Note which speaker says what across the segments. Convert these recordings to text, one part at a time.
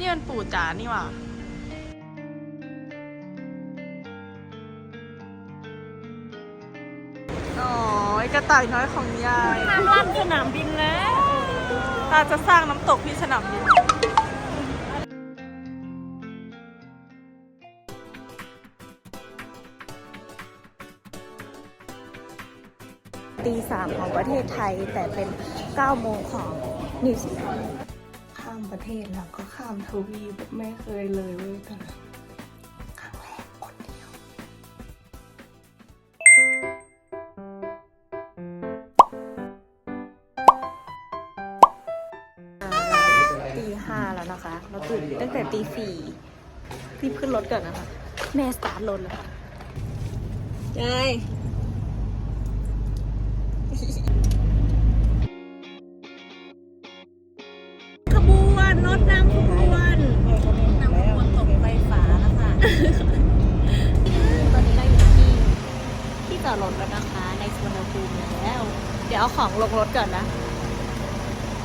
Speaker 1: นี่มันปู่จ๋านี่หว่าอ๋อไอ้กระต่ายน้อยของยาย
Speaker 2: ห้ามลั่นสนามบินแล้ว
Speaker 1: ตาจะสร้างน้ำตกที่สนามบิน
Speaker 2: ตีสามของประเทศไทย แต่เป็น9โมงของนิวซีแลนด์ข้าม ประเทศแล้วก็ข้ามทวีปไม่เคยเลยเว้ยแต่ครั้งแรกคนเดียว ตีห้าแล้วนะคะ เราตื่นตั้งแต่ตีสี่รีบขึ้นรถก่อนนะคะ แม่สตาร์ทรถแล้วยาย ของลงรถก่อนนะ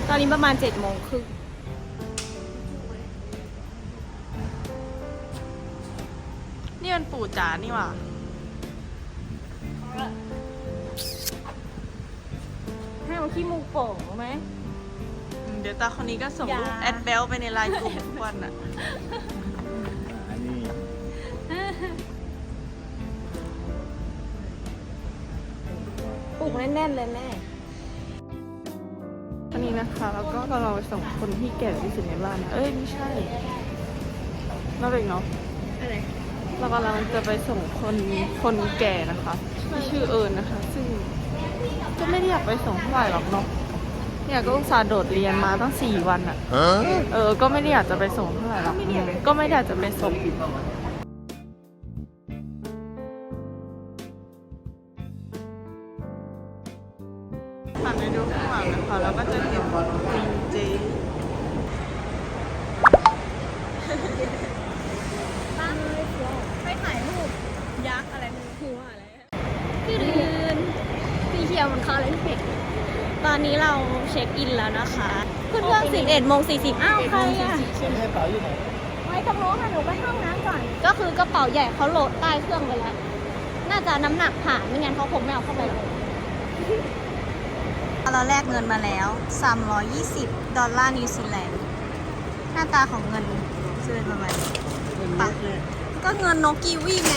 Speaker 2: ตอนนี้ประมาณเจ็ดโมงครึ่ง
Speaker 1: นี่มันปู่จ๋านี่หว่า
Speaker 2: ให้เอาขี้มูกโป่งไหม
Speaker 1: อืมเดี๋ยวตาคนนี้ก็ส่งรูป
Speaker 2: อย่า
Speaker 1: แอดเบลไปในไลน์กลุ่มทุกวันอะ
Speaker 3: อันนี้
Speaker 2: ปลูกแน่นๆเลยแม่
Speaker 1: วั นนี้นะคะ แล้วก็เราไปส่งคนที่แก่ที่สุดในบ้านเอ้ยไม่ใช่เราเองเนาะ
Speaker 2: อะไร
Speaker 1: เรากำลังจะไปส่งคนคนแก่นะคะที่ชื่อเอิญนะคะ ซึ่งก็ไม่ได้อยากไปส่งเท่าไหร่หรอกเนาะเนี่ยก็อุตส่าห์โดดเรียนมาตั้งสี่วันอะเออ ก็ไม่ได้อยากจะไปส่งเท่าไหร่หรอกก็ไม่ได้อยากจะไปส่ง
Speaker 2: พี่เชียวมันเข้าเล่นเพจตอนนี้เราเช็คอินแล้วนะคะขึ้นเครื่องสิบเอ็ดโมงสี่สิบอ้าวใครอะ
Speaker 3: เส้นให้เป๋าอยู่ไหน
Speaker 2: ไว้ตรงโน้นค่ะหนูไปห้องน้ำก่อน ก็คือกระเป๋าใหญ่เขาโหลดใต้เครื่องไปแล้ว น่าจะน้ำหนักผ่านไม่งั้นเขาคงไม่เอาเข้าไปหรอก
Speaker 4: เราแลกเงินมาแล้ว 320 ดอลลาร์นิวซีแลนด์ หน้าตาของเงินจะเป็นประมาณนี้ปะก็เงินนกกีวีไง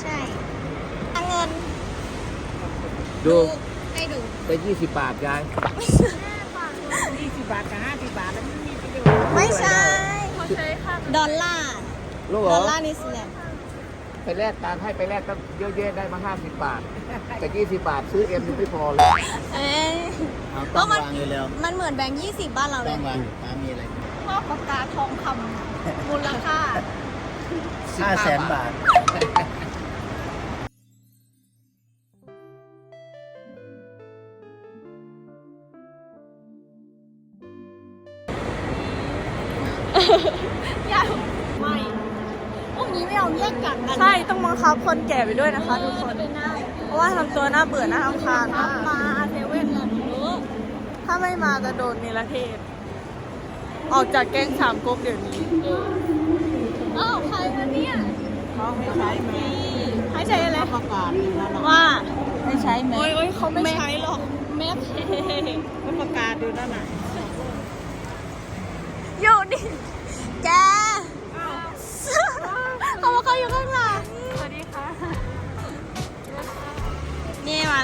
Speaker 4: ใช่เงิน
Speaker 3: ดู
Speaker 4: ให้ดู
Speaker 3: ไปยี่สิบบาทยาย
Speaker 4: ไม่ใช่
Speaker 1: เขาใช้ค่า
Speaker 4: ดอลลาร์
Speaker 3: รู้เหร
Speaker 4: ด
Speaker 3: อ
Speaker 4: อลลาร์นิวซีแลนด์
Speaker 3: ไปแลกตังค์ให้ไปแลกตั้งเยอะแยะได้มาห้าสิบบาท แต่ยี่สิบบาทซื้อเอ็มยังไม่พอเลย
Speaker 4: เอ้ย
Speaker 5: เอา
Speaker 4: ก็
Speaker 5: ต้อง
Speaker 4: มัน
Speaker 5: วางเลยแล้ว
Speaker 4: มันเหมือนแบงค์20บ้านเราเล
Speaker 5: ต้อยงวางตามมีอะไร
Speaker 4: พ่อปากกาทองคำมูลค่า
Speaker 5: ห้าแสนบาท
Speaker 4: ก่ไป
Speaker 1: ด้วยนะคะทุกคน
Speaker 4: เป็นหน้า
Speaker 1: เพราะว่าทำตัวน่าเบื่อน่าอำคาญมาก
Speaker 4: มาเซเว่นกันเออ
Speaker 1: ถ้าไม่มาจะโดนเนรเทศ ออกจากแก๊งสามก๊กเดี๋ยวนี้
Speaker 4: อ้าวใครวะเนี่ย
Speaker 1: เขาไม่ใช้ไหม
Speaker 4: ให้ใช้อะไร
Speaker 1: ประกาศ
Speaker 4: ว่า
Speaker 1: ไม่ใช้ไหมโอ้ยโอ้ยเขาไม่ใช้หรอก
Speaker 4: แม่เพ
Speaker 1: ก็ประกาศดูนั่นน่ะ
Speaker 4: อยู่ดิแก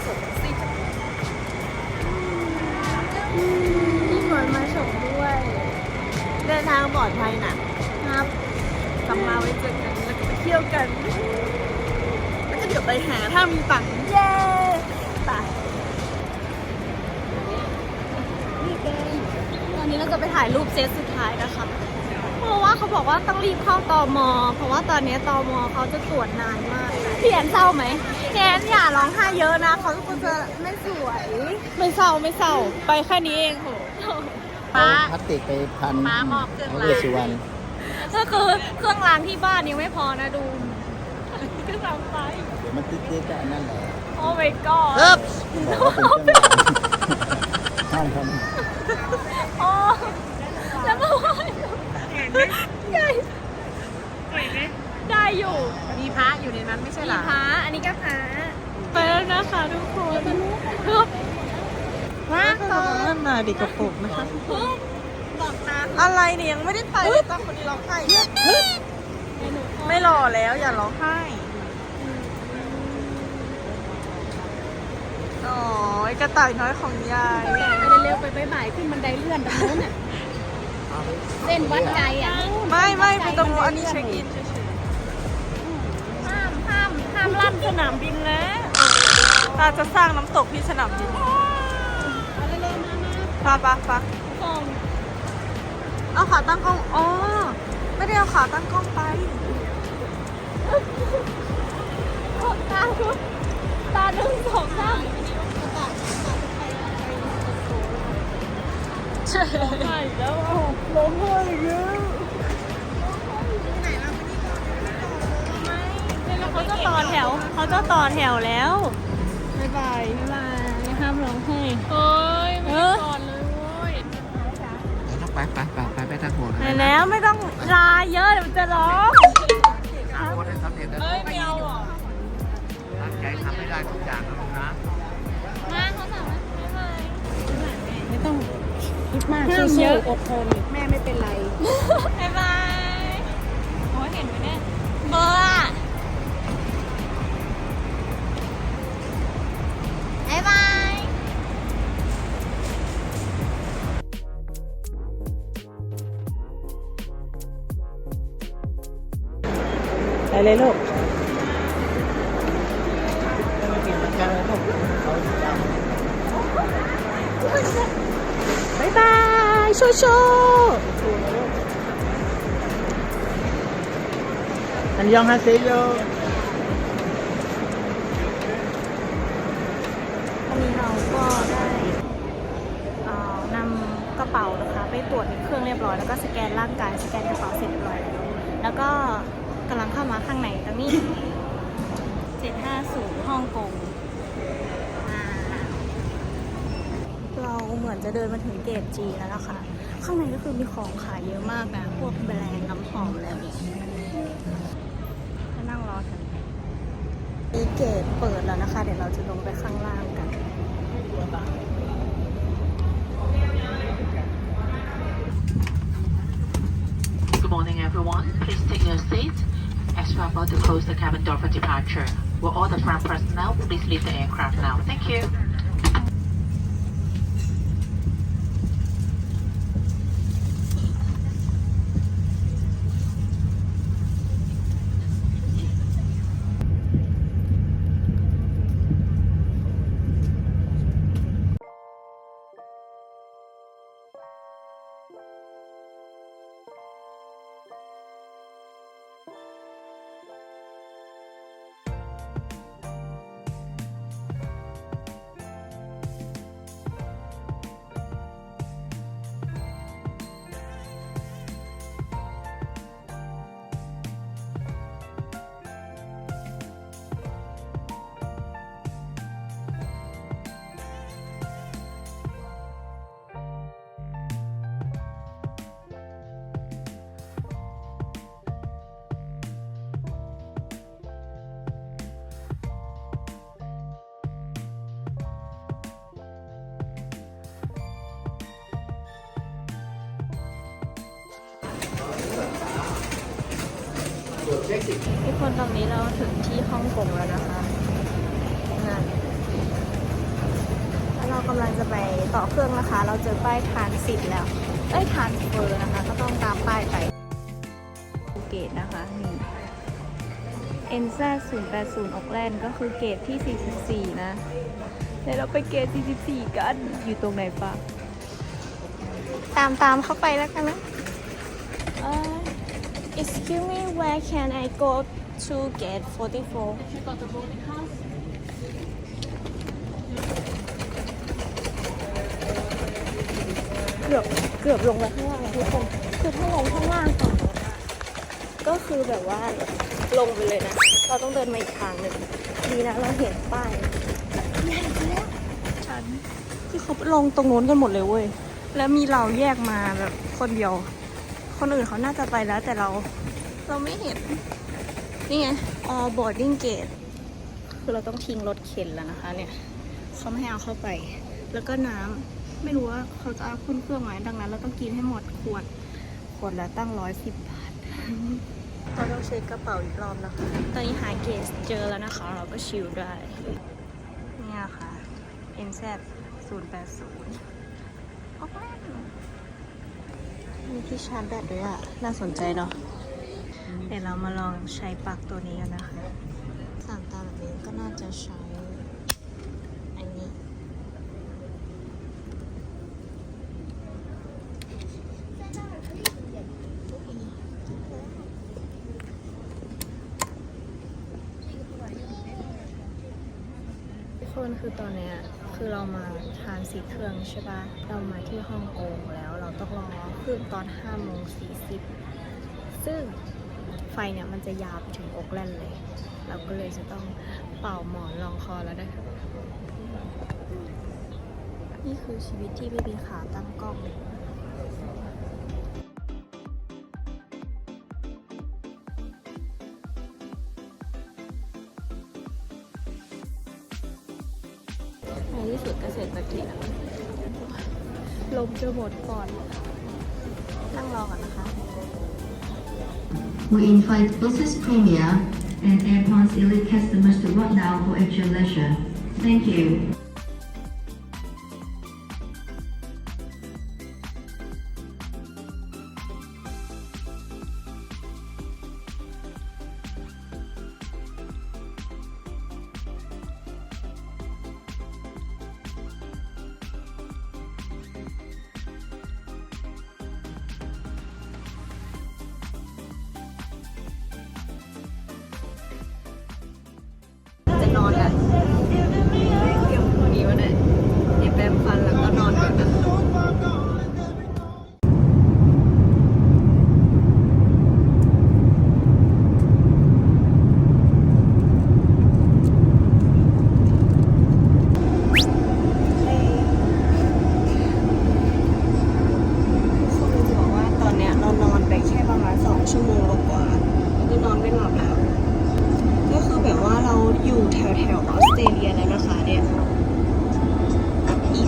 Speaker 4: ำ
Speaker 1: ไมกล้องสดสิ
Speaker 4: พี่ฝนมาส่งด้วย เดินทางปลอดภัยนะครับ
Speaker 1: กลับมาไว้เจอกันแล้วก็ไปเที่ยวกัน แล้วก็เดี๋ยวไปหาถ้ามีตังค์
Speaker 4: เย้ไป
Speaker 2: ตอนนี้เราจะไปถ่ายรูปเซตสุดท้ายนะคะ เพราะว่าเขาบอกว่าต้องรีบเข้าตอมอ เพราะว่าตอนนี้ตอมอเขาจะตรวจนานมากพี่แอนเศร้าไหม พี่แอนอย่าร้องไห้เยอะนะเขาคงจะไม่สวย
Speaker 1: ไม่เศร้าไม่เศร้า ไปแค่นี้เองโห
Speaker 2: ป้า
Speaker 5: พลาสติกไปพัน
Speaker 2: ม้ามอบเครื่อง
Speaker 5: พระ
Speaker 2: ราง
Speaker 5: เวสสุวรรณ
Speaker 2: ก็คือเครื่องรางที่บ้านยังไม่พอนะดูก็ทำไป
Speaker 5: เดี๋ยวมันติ๊กๆก็อันนั่นแหละ
Speaker 2: โอ้ my god
Speaker 5: บอกว่าเป็นเครื่องรางห้ามทำ
Speaker 2: โอ้แล้วก็ว่าใหญ่ได้อยู่
Speaker 1: มีพระอยู่ในนั้นไม่ใช่
Speaker 2: มี
Speaker 1: หรอ
Speaker 2: พระอันนี้ก็พระ
Speaker 1: ไปแล้วนะคะทุกคนครับมาค่ะนาดีกระปุกนะคะ
Speaker 2: บอกตา
Speaker 1: อะไรเนี่ยยังไม่ได้ไปเลยตาคนนี้ร้องไห้ไม่หล่อแล้วอย่าร้องไห้อ๋อยกระต่ายน้อยของยาย
Speaker 4: ไม่ได้เร็วไปไปบ่ายขึ้นบันไดเลื่อนตรงนู้นน่ะเส้นวัดใจอะ
Speaker 1: ไม่ไม่ไปตรงนู้นอันนี้เช็คอินเฉย
Speaker 2: นสนามบินแล้ว
Speaker 1: ๆตาจะสร้างน้ำตกที่สนามบินปะปะปะ
Speaker 2: ส่ง
Speaker 1: เอาขาตั้งกล้อง อ๋อ ไม่ได้เอาขาตั้งกล้องไป
Speaker 2: ตาดูตาหนึ่งสองสาม
Speaker 1: ใช่แล้วร้องไห้อีกแล้
Speaker 2: เขาจะต่อแถว เขาจะต่อแถวแล้ว
Speaker 1: บ๊ายบาย
Speaker 2: บ๊ายบายห้ามร้องไห้
Speaker 1: เฮ้ยไม่ได้ก่อนเลยเว้ย
Speaker 3: ไปไปไปไปไปทางหัว
Speaker 2: ไปแล้วไม่ต้องลาเยอะเดี๋ยวมันจะร้อง
Speaker 3: ทางหัวได้สำเร็จแล้ว
Speaker 1: เฮ้ยไม่เอาอะ
Speaker 3: ตั้งใจทำให้ได้ทุกอย่างนะลูกนะ
Speaker 2: มาเขาสั่งมาบ๊ายบาย
Speaker 4: ไม่ต้องคิดมากสู้ๆอดทนแม่ไม่เป็นไร
Speaker 2: บ๊ายบาย เล
Speaker 4: ยลูกบายบายโชว์โชอันยองฮาเซโย
Speaker 2: วันนี้เราก็ได้นำกระเป๋านะคะ ไปตรวจในเครื่องเรียบร้อย แล้วก็สแกนร่างกาย สแกนกระเป๋าเสร็จเรียบร้อยแล้วแล้วก็ กำลังเข้ามาข้างในตรงนี้ 750ฮ่องกงอ่าเราเหมือนจะเดินมาถึงเกตจีแล้วนะคะ ข้างในก็คือมีของขายเยอะมากนะ พวกแบรนด์น้ำหอมแล้วนี่มานั่งรอกันมีเกตเปิดแล้วนะคะ เดี๋ยวเราจะลงไปข้างล่างกัน
Speaker 6: Good morning, everyone. Please take your seat. As we're about to close the cabin door for departure, will all the front personnel please leave the aircraft now? Thank you.
Speaker 2: ทุกคนตอนนี้เราถึงที่ฮ่องกงแล้วนะคะนั่นแล้วเรากำลังจะไปต่อเครื่องนะคะ เราเจอป้ายทานสิทธิ์แล้วเอ้ยทานเฟอร์นะคะ ก็ต้องตามป้ายไปภูเกตนะคะนี่ NZ 0 8 0ออกแลนด์ก็คือเกตที่ 44 นะเดี๋ยวเราไปเกต44 กัน อยู่ตรงไหนปะตามตามเข้าไปแล้วกันนะ excuse me, where can I go to gate 44? เกือบเกือบลงไปข้างล่างอะทุกคนคือถ้าลงข้างล่างก่อนอะก็คือแบบว่าลงไปเลยนะ เราต้องเดินมาอีกทางหนึ่งดีนะเราเห็นป้ายเนี่ยเห็นแล้วฉันที่เขาลงตรงโน้นกันหมดเลยเว้ย แล้วมีเราแยกมาแบบคนเดียว คนอื่นเขาน่าจะไปแล้วแต่เรา เราไม่เห็น นี่ไง all boarding gate คือเราต้องทิ้งรถเข็นแล้วนะคะ เนี่ยเขาไม่ให้เอาเข้าไป แล้วก็น้ำไม่รู้ว่าเขาจะเอาขึ้นเครื่องไหมดังนั้น เราต้องกินให้หมดขวด ขวดละตั้งร้อยสิบบาทเราต้องเช็คกระเป๋าอีกรอบนะคะ ตอนนี้หาเกสเจอแล้วนะคะ เราก็ชิลได้ เนี่ยค่ะ NZ 0 8 0ออกแล้ว มีที่ชาร์จแบตด้วยอะ น่าสนใจเนาะ เดี๋ยวเรามาลองใช้ปลั๊กตัวนี้กันนะคะสั่งตามแบบนี้ก็น่าจะใช้ อันนี้ ทุกคนคือตอนเนี้ยคือเรามาทานสีเครื่องใช่ปะเรามาที่ฮ่องกงแล้วเรา ต้องรอขึ้นตอน5โมง40 ซึ่งไฟเนี่ยมันจะยาวไปถึงอกแล่นเลย เราก็เลยจะต้องเป่าหมอนรองคอแล้วนะคะนี่คือชีวิตที่ไม่มีขาตั้งกล้อง จะหมดก่อน นั่งรอก่อนนะคะ
Speaker 7: We invite Business Premier and Airpods Elite customers to walk now for extra leisure. Thank you.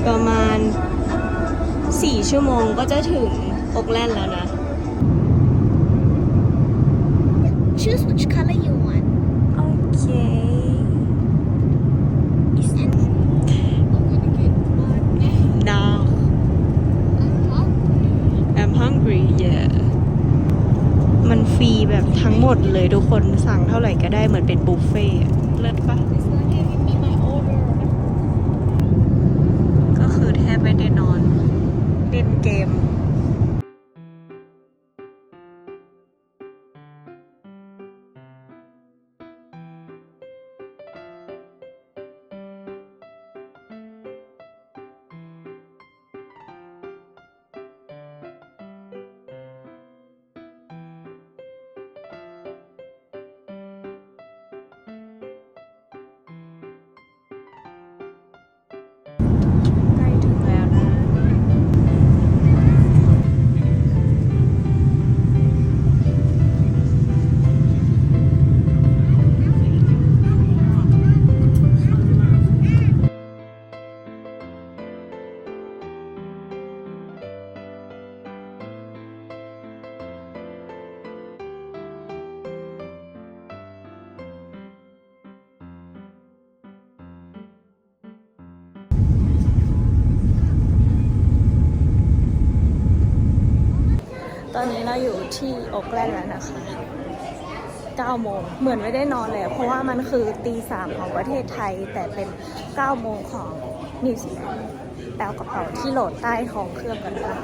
Speaker 2: ประมาณ 4 ชั่วโมงก็จะถึงโอกแลนด์แล้วนะ
Speaker 4: Choose which color you want
Speaker 2: โอเค
Speaker 4: Is it I'm gonna get one
Speaker 2: now I'm hungry yeah มันฟรีแบบทั้งหมดเลยทุกคนสั่งเท่าไหร่ก็ได้เหมือนเป็นบุฟเฟ่ต์อะเลิศปะ
Speaker 4: It's not giving me my order
Speaker 2: ก็คือแทบไม่ได้นอน เอนนี้เราอยู่ที่โอกแลนด์แล้วนะคะ9โมง เหมือนไม่ได้นอนเลย เพราะว่ามันคือตีสามของประเทศไทย แต่เป็น 9 โมงของนิวซีแลนด์แปลกระเป๋าที่โหลดใต้ท้องเครื่องกันนะคะ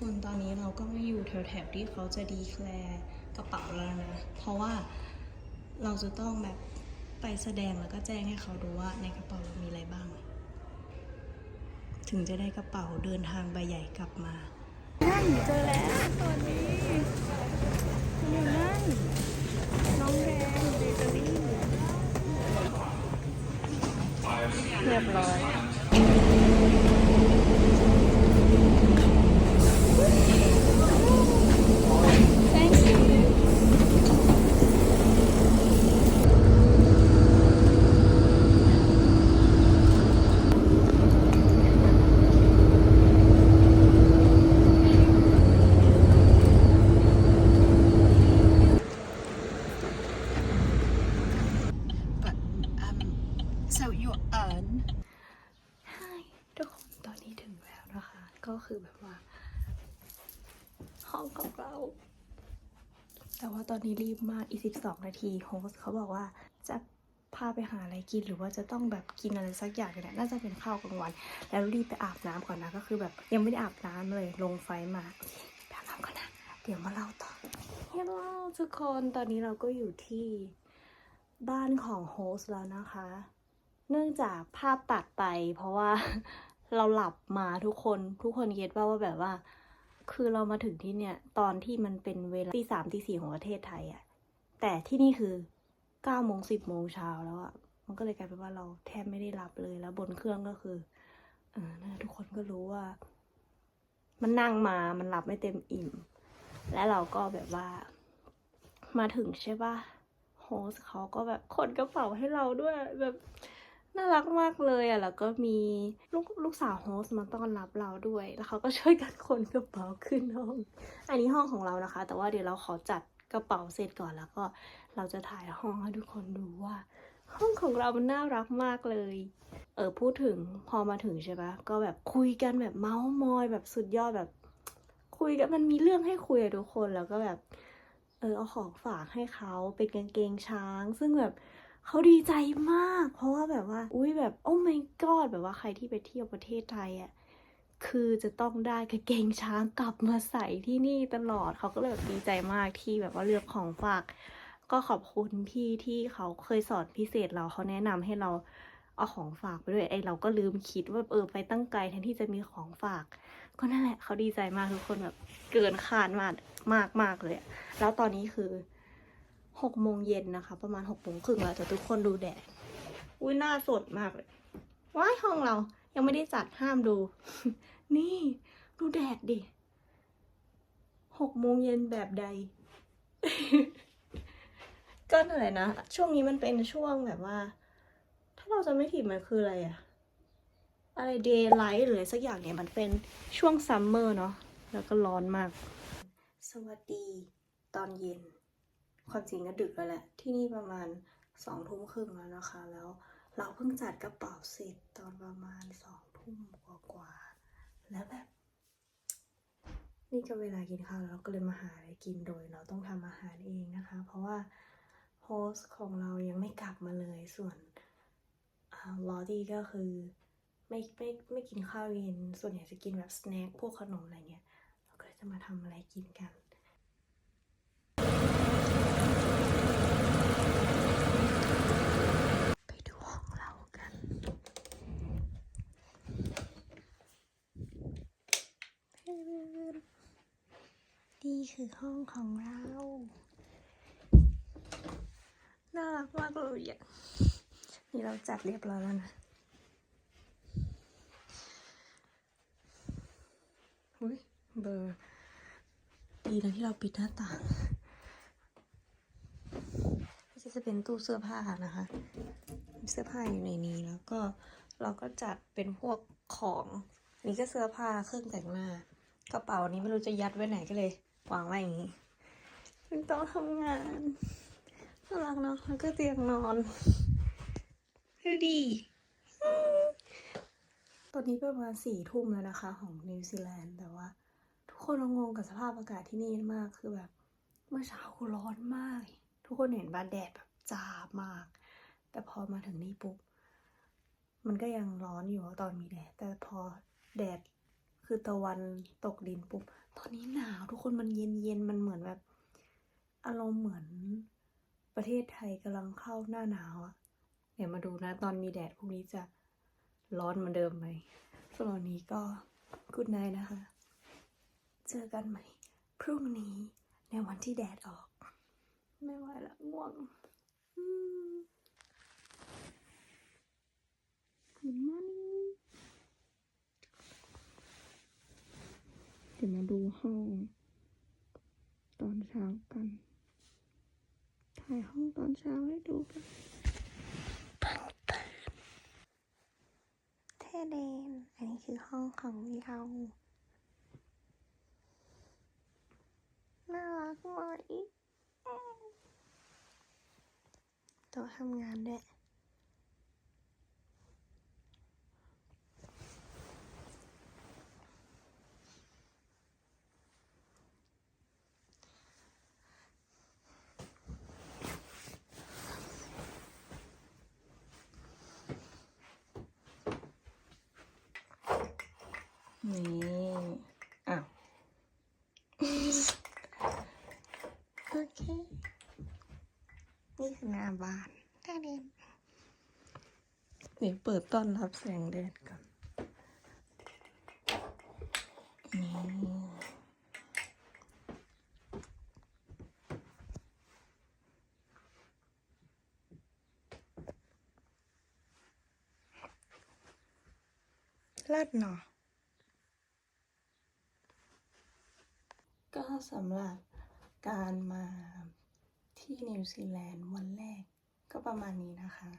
Speaker 2: คนตอนนี้เราก็ไม่อยู่แถวๆที่เขาจะดีแคลร์กระเป๋าแล้วนะ เพราะว่า เราจะต้องแบบไปแสดงแล้วก็แจ้งให้เขาดูว่าในกระเป๋าเรามีอะไรบ้าง ถึงจะได้กระเป๋าเดินทางใบใหญ่กลับมานั่นเจอแล้วตอนนี้อยู่นั่นน้องแดงเบเกอรี่เรียบร้อย
Speaker 4: so you earn
Speaker 2: ใช่ทุกคนตอนนี้ถึงแล้วนะคะ ก็คือแบบว่า ห้องของเรา แตอนนี้รีบมากอีกสิบสองนาทีโฮสเขาบอกว่าจะพาไปหาอะไรกินหรือว่าจะต้องแบบกินอะไรสักอย่างเนี่ยน่าจะเป็นข้าวกลางวัน แล้วรีบไปอาบน้ำก่อนนะก็คือแบบยังไม่ได้อาบน้ำเลยลงไฟมาอเคไปอาบน้ำก่อนนะเดี๋ยวมาเล่าต่อเฮ้ยทุกคนตอนนี้เราก็อยู่ที่บ้านของโฮสแล้วนะคะ เนื่องจากภาพตัดไปเพราะว่าเราหลับมาทุกคนทุกคนเก็ตว่าว่าแบบว่า คือเรามาถึงที่เนี่ย ตอนที่มันเป็นเวลาตีสามตีสี่ของประเทศไทยอะแต่ที่นี่คือเก้าโมงสิบโมงเช้าแล้วอะมันก็เลยกลายเป็นว่าเราแทบไม่ได้หลับเลยแล้วบนเครื่องก็คือเออนะทุกคนก็รู้ว่า มันนั่งมามันหลับไม่เต็มอิ่ม และเราก็แบบว่า มาถึงใช่ปะโฮสเขาก็แบบขนกระเป๋าให้เราด้วยแบบ น่ารักมากเลยอะแล้วก็มีลูกลูกสาวโฮสต์มาต้อนรับเราด้วย แล้วเขาก็ช่วยกันขนกระเป๋าขึ้นห้อง อันนี้ห้องของเรานะคะ แต่ว่าเดี๋ยวเราขอจัดกระเป๋าเสร็จก่อนแล้วก็เราจะถ่ายห้องให้ทุกคนดูว่า ห้องของเรามันน่ารักมากเลย เออพูดถึงพอมาถึงใช่ปะก็แบบคุยกันแบบเมาส์มอยแบบสุดยอดแบบคุยกันมันมีเรื่องให้คุยอะทุกคนแล้วก็แบบ เออเอาของฝากให้เขาเป็นกางเกงช้าง ซึ่งแบบ เขาดีใจมาก เพราะว่าแบบว่า อุ้ยแบบ โอ้ my god แบบว่าใครที่ไปเที่ยวประเทศไทยอะ่ะคือจะต้องได้กางเกงช้างกลับมาใส่ที่นี่ตลอดเขาก็เลยแบบดีใจมากที่แบบว่าเลือกของฝาก ก็ขอบคุณพี่ที่เขาเคยสอนพิเศษเราเขาแนะนำให้เราเอาของฝากไปด้วยไอเราก็ลืมคิดว่าเออไปตั้งไกลแทนที่จะมีของฝาก ก็นั่นแหละเขาดีใจมากทุกคนแบบเกินคาดมากมากมากเลย แล้วตอนนี้คือ หกโมงเย็นนะคะ ประมาณหกโมงครึ่งแล้วแต่ทุกคนดูแดดอุ้ยหน้าสดมากเลยว้ายห้องเรายังไม่ได้จัดห้ามดู นี่ ดูแดดดิหกโมงเย็นแบบใด ก็นั่นแหละนะ ช่วงนี้มันเป็นช่วงแบบว่า ถ้าเราจะไม่ผิดมันคืออะไรอะอะไรเดย์ไลท์หรืออะไรสักอย่างเนี่ยมันเป็นช่วงซัมเมอร์เนาะแล้วก็ร้อนมาก สวัสดีตอนเย็น ความจริงก็ดึกแล้วแหละ ที่นี่ประมาณสองทุ่มครึ่งแล้วนะคะ แล้วเราเพิ่งจัดกระเป๋าเสร็จตอนประมาณสองทุ่มกว่าๆแล้วแบบนี่ก็เวลากินข้าวแล้วเราก็เลยมาหาอะไรกินโดย เราต้องทำอาหารเองนะคะ เพราะว่าโฮสของเรายังไม่กลับมาเลยส่วนอลอดี้ก็คือไม่ไม่ไม่กินข้าวเย็นส่วนใหญ่จะกินแบบสแน็คพวกขนมอะไรเงี้ยเราก็จะมาทำอะไรกินกัน ไปดูห้องเรากัน นี่คือห้องของเรา น่ารักมากเลยอะ นี่เราจัดเรียบร้อยแล้วนะอุ้ยเบอร์ ดีนะที่เราปิดหน้าต่างนี่จะเป็นตู้เสื้อผ้านะคะมีเสื้อผ้าอยู่ในนี้แล้วก็เราก็จัดเป็นพวกของ นี่ก็เสื้อผ้าเครื่องแต่งหน้า กระเป๋านี้ไม่รู้จะยัดไว้ไหนก็เลยวางไว้อย่างนี้เป็นโต๊ะทำงานน่ารักเนาะแล้วก็เตียงนอนดูดีตอนนี้ประมาณสี่ทุ่มแล้วนะคะ ของนิวซีแลนด์แต่ว่า ทุกคนงงกับสภาพอากาศที่นี่มากคือแบบ เมื่อเช้าคือร้อนมาก ทุกคนเห็นว่าแดดแบบจ้ามาก แต่พอมาถึงนี่ปุ๊บมันก็ยังร้อนอยู่ตอนมีแดด แต่พอแดด คือตะวันตกดินปุ๊บ ตอนนี้หนาวทุกคนมันเย็นเย็นมันเหมือนแบบ อารมณ์เหมือนประเทศไทยกำลังเข้าหน้าหนาวอะเดี๋ยวมาดูนะ ตอนมีแดดพรุ่งนี้จะร้อนเหมือนเดิมไหมสำหรับนี้ก็กุดไนนะคะ เจอกันใหม่ พรุ่งนี้ในวันที่แดดออก ไม่ไหวละง่วงอืม Good morning เดี๋ยวมาดูห้องตอนเช้ากัน ถ่ายห้องตอนเช้าให้ดูกันเทเดน อันนี้คือห้องของเราน่ารักไหมโต๊ะทำงานด้วย นี่ อ้าว โอเค นี่คือหน้าบ้านแค่นี้นี่เปิดต้อนรับแสงแดดก่อนนี่เลิศเนาะก็สำหรับการมา ที่นิวซีแลนด์วันแรกก็ประมาณนี้นะคะ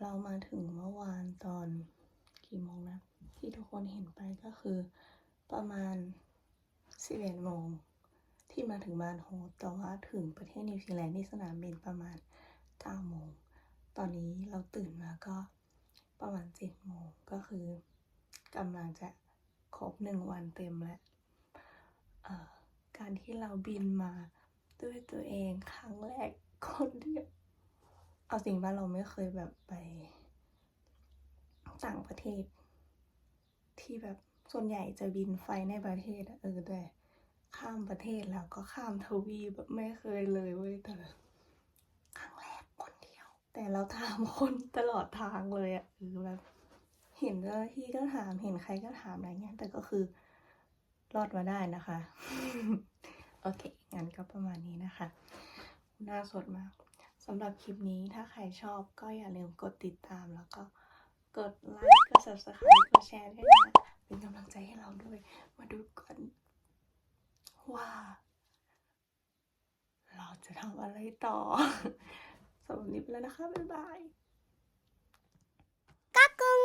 Speaker 2: เรามาถึงเมื่อวานตอนกี่โมงนะ ที่ทุกคนเห็นไปก็คือประมาณ11โมงที่มาถึงบ้านโฮสต์แต่ว่าถึงประเทศนิวซีแลนด์ที่สนามบินประมาณ9โมง ตอนนี้เราตื่นมาก็ประมาณ7โมงก็คือกำลังจะครบหนึ่งวันเต็มแล้วการที่เราบินมา ด้วยตัวเองครั้งแรกคนเดียวเอาจริงว่าเราไม่เคยแบบไปต่างประเทศ ที่แบบส่วนใหญ่จะบินไฟในประเทศเออแต่ข้ามประเทศแล้วก็ข้ามทวีแบบไม่เคยเลยเว้ยแต่ครั้งแรกคนเดียว แต่เราถามคนตลอดทางเลยอะเออแบบเห็นเจ้าที่ก็ถามเห็นใครก็ถามอะไรเงี้ยแต่ก็คือรอดมาได้นะคะ โอเค งั้นก็ประมาณนี้นะคะ น่าสดมากสำหรับคลิปนี้ถ้าใครชอบก็อย่าลืมกดติดตามแล้วก็กดไลค์กด subscribe กดแชร์ด้วยนะ เป็นกำลังใจให้เราด้วย มาดูกันว่า เราจะทำอะไรต่อสำหรับนี้ไปแล้วนะคะ บ๊ายบายกักกง